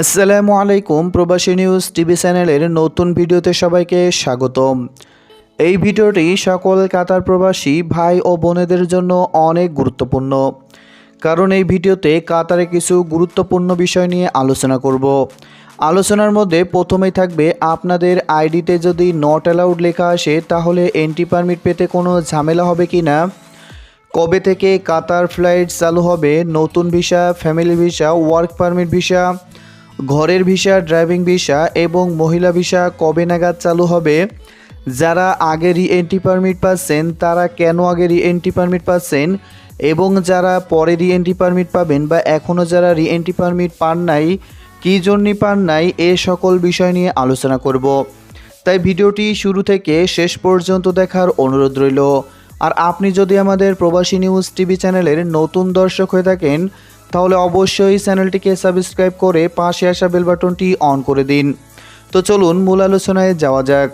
আসসালামু আলাইকুম, প্রবাসী নিউজ টিভি চ্যানেলের নতুন ভিডিওতে সবাইকে স্বাগতম। এই ভিডিওটি সকল কাতার প্রবাসী, ভাই ও বোনেদের জন্য অনেক গুরুত্বপূর্ণ। কারণ এই ভিডিওতে কাতারে কিছু গুরুত্বপূর্ণ বিষয় নিয়ে আলোচনা করব। আলোচনার মধ্যে প্রথমেই থাকবে আপনাদের আইডিতে যদি নট অ্যালাউড লেখা আসে, তাহলে এন্ট্রি পারমিট পেতে কোনো ঝামেলা হবে কি না? কবে থেকে কাতার ফ্লাইট চালু হবে? নতুন visa family visa work permit visa ঘরের ভিসা, ড্রাইভিং ভিসা এবং মহিলা ভিসা কবে নাগাদ চালু হবে? যারা আগে রি এন্ট্রি পারমিট পাচ্ছেন, তারা কেন আগে রি এন্ট্রি পারমিট পাচ্ছেন? এবং যারা পরে রি এন্ট্রি পারমিট পাবেন বা এখনও যারা রি এন্ট্রি পারমিট পান নাই, কী জন্যই পান নাই, এ সকল বিষয় নিয়ে আলোচনা করব। তাই ভিডিওটি শুরু থেকে শেষ পর্যন্ত দেখার অনুরোধ রইল। আর আপনি যদি আমাদের প্রবাসী নিউজ টিভি চ্যানেলের নতুন দর্শক হয়ে থাকেন তাহলে অবশ্যই চ্যানেলটিকে সাবস্ক্রাইব করে পাশে আসা বেল বাটনটি অন করে দিন। তো চলুন মূল আলোচনায় যাওয়া যাক।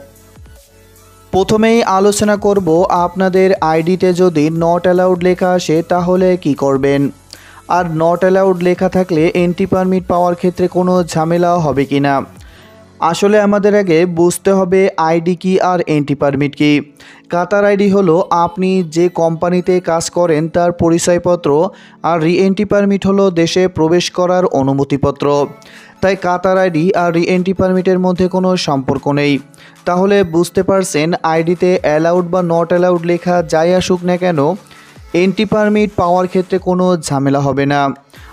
প্রথমেই আলোচনা করব আপনাদের আইডিতে যদি নট অ্যালাউড লেখা আসে তাহলে কি করবেন? আর নট অ্যালাউড লেখা থাকলে এন্ট্রি পারমিট পাওয়ার ক্ষেত্রে কোনো ঝামেলা হবে কি না আসলে আমাদের আগে বুঝতে হবে আইডি কি আর এন্ট্রি পারমিট কি। কাতার আইডি হলো আপনি যে কোম্পানিতে কাজ করেন তার পরিচয়পত্র আর রি এন্ট্রি পারমিট হলো দেশে প্রবেশ করার অনুমতিপত্র। তাই কাতার আইডি আর রি এন্ট্রি পারমিটের মধ্যে কোনো সম্পর্ক নেই। তাহলে বুঝতে পারছেন আইডিতে অ্যালাউড বা নট অ্যালাউড লেখা যাই আসুক না কেন এন্ট্রি পারমিট পাওয়ার ক্ষেত্রে কোনো ঝামেলা হবে না।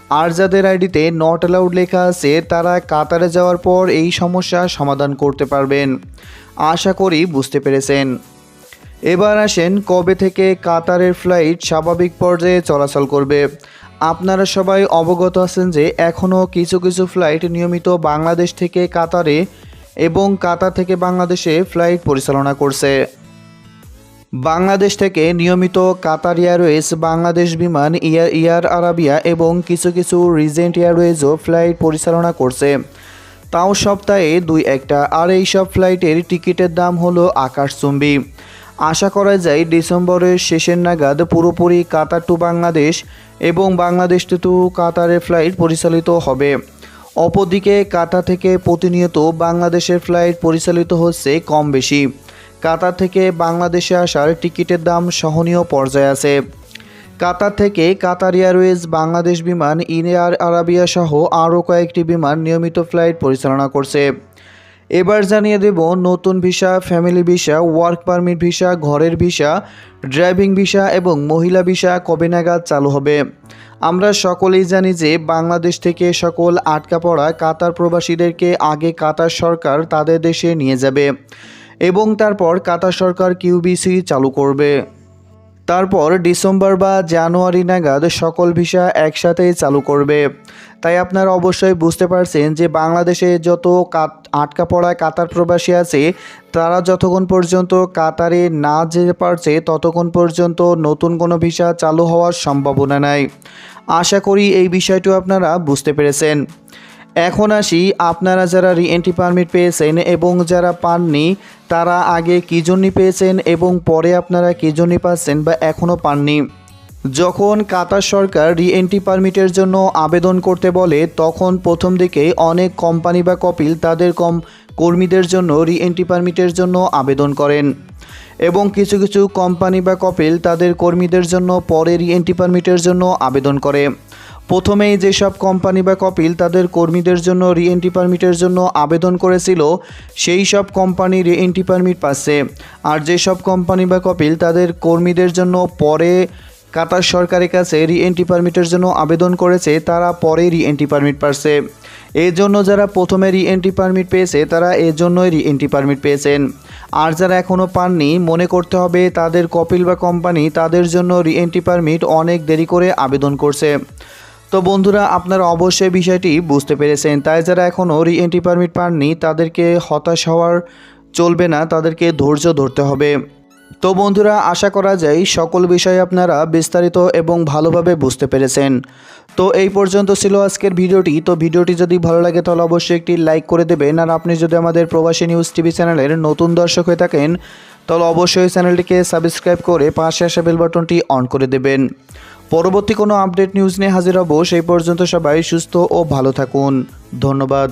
আর যাদের আইডিতে নট অ্যালাউড লেখা আছে, তারা কাতারে যাওয়ার পর এই সমস্যা সমাধান করতে পারবেন। আশা করি বুঝতে পেরেছেন। এবার আসেন কবে থেকে কাতারের ফ্লাইট স্বাভাবিক পর্যায়ে চলাচল করবে। আপনারা সবাই অবগত আছেন যে এখনও কিছু কিছু ফ্লাইট নিয়মিত বাংলাদেশ থেকে কাতারে এবং কাতার থেকে বাংলাদেশে ফ্লাইট পরিচালনা করছে। বাংলাদেশ থেকে নিয়মিত কাতার এয়ারওয়েজ, বাংলাদেশ বিমান ইয়ার ইয়ার আরাবিয়া এবং কিছু কিছু রিজেন্ট এয়ারওয়েজও ফ্লাইট পরিচালনা করছে। তাও সপ্তাহে দুই একটা। আর এই সব ফ্লাইটের টিকিটের দাম হলো আকাশচুম্বী। আশা করা যায় ডিসেম্বরের শেষের নাগাদ পুরোপুরি কাতার টু বাংলাদেশ এবং বাংলাদেশ টু কাতারের ফ্লাইট পরিচালিত হবে। অপরদিকে কাতার থেকে প্রতিনিয়ত বাংলাদেশের ফ্লাইট পরিচালিত হচ্ছে কম বেশি। কাতার থেকে বাংলাদেশে আসার টিকিটের দাম সহনীয় পর্যায়ে আছে। কাতার থেকে কাতার এয়ারওয়েজ, বাংলাদেশ বিমান ইনিয়ার আরাবিয়া সহ আরও কয়েকটি বিমান নিয়মিত ফ্লাইট পরিচালনা করছে। এবার জানিয়ে দেব নতুন visa, family visa, work permit visa, ঘরের ভিসা, ড্রাইভিং ভিসা এবং মহিলা ভিসা কবে নাগাদ চালু হবে। আমরা সকলেই জানি যে বাংলাদেশ থেকে সকল আটকা পড়া কাতার প্রবাসীদেরকে আগে কাতার সরকার তাদের দেশে নিয়ে যাবে। এবং তারপর কাতার সরকার কিউবিসি চালু করবে। তারপর ডিসেম্বর বা জানুয়ারি নাগাদ সকল ভিসা একসাথেই চালু করবে। তাই আপনারা অবশ্যই বুঝতে পারছেন যে বাংলাদেশে যত আটকা পড়া কাতার প্রবাসী আছে, তারা যতক্ষণ পর্যন্ত কাতারে না যেতে পারছে, ততক্ষণ পর্যন্ত নতুন কোনো ভিসা চালু হওয়ার সম্ভাবনা নাই। আশা করি এই বিষয়টি আপনারা বুঝতে পেরেছেন। এখন আসি, আপনারা যারা রি এন্ট্রি পারমিট পেয়েছেন এবং যারা পাননি, তারা আগে কী জন্যই পেয়েছেন এবং পরে আপনারা কী জন্যই পাচ্ছেন বা এখনও পাননি? যখন কাতার সরকার রি এন্ট্রি পারমিটের জন্য আবেদন করতে বলে, তখন প্রথম দিকে অনেক কোম্পানি বা কপিল তাদের কম কর্মীদের জন্য রি এন্ট্রি পারমিটের জন্য আবেদন করেন। এবং কিছু কিছু কোম্পানি বা কপিল তাদের কর্মীদের জন্য পরে রি এন্ট্রি পারমিটের জন্য আবেদন করে। প্রথমেই যেসব কোম্পানি বা কপিল তাদের কর্মীদের জন্য রি এন্ট্রি পারমিটের জন্য আবেদন করেছিল, সেই সব কোম্পানি রি এন্ট্রি পারমিট পাচ্ছে। আর যেসব কোম্পানি বা কপিল তাদের কর্মীদের জন্য পরে কাতার সরকারের কাছে রি এন্ট্রি পারমিটের জন্য আবেদন করেছে, তারা পরে রি এন্ট্রি পারমিট পাচ্ছে। এর জন্য যারা প্রথমে রি এন্ট্রি পারমিট পেয়েছে, তারা এর জন্যই রি এন্ট্রি পারমিট পেয়েছেন। আর যারা এখনও পাননি, মনে করতে হবে তাদের কপিল বা কোম্পানি তাদের জন্য রি এন্ট্রি পারমিট অনেক দেরি করে আবেদন করছে। তো বন্ধুরা, আপনারা অবশ্যই বিষয়টি বুঝতে পেরেছেন। তাই যারা এখনও রি এন্ট্রি পারমিট পাননি, তাদেরকে হতাশ হওয়ার চলবে না, তাদেরকে ধৈর্য ধরতে হবে। তো বন্ধুরা, আশা করা যায় সকল বিষয় আপনারা বিস্তারিত এবং ভালোভাবে বুঝতে পেরেছেন। তো এই পর্যন্ত ছিল আজকের ভিডিওটি। তো ভিডিওটি যদি ভালো লাগে, তাহলে অবশ্যই একটি লাইক করে দেবেন। আর আপনি যদি আমাদের প্রবাসী নিউজ টিভি চ্যানেলের নতুন দর্শক হয়ে থাকেন, তাহলে অবশ্যই চ্যানেলটিকে সাবস্ক্রাইব করে পাশে আসা বেল বাটনটি অন করে দেবেন। পরবর্তী কোনো আপডেট নিউজ নিয়ে হাজির হব, সেই পর্যন্ত সবাই সুস্থ ও ভালো থাকুন। ধন্যবাদ।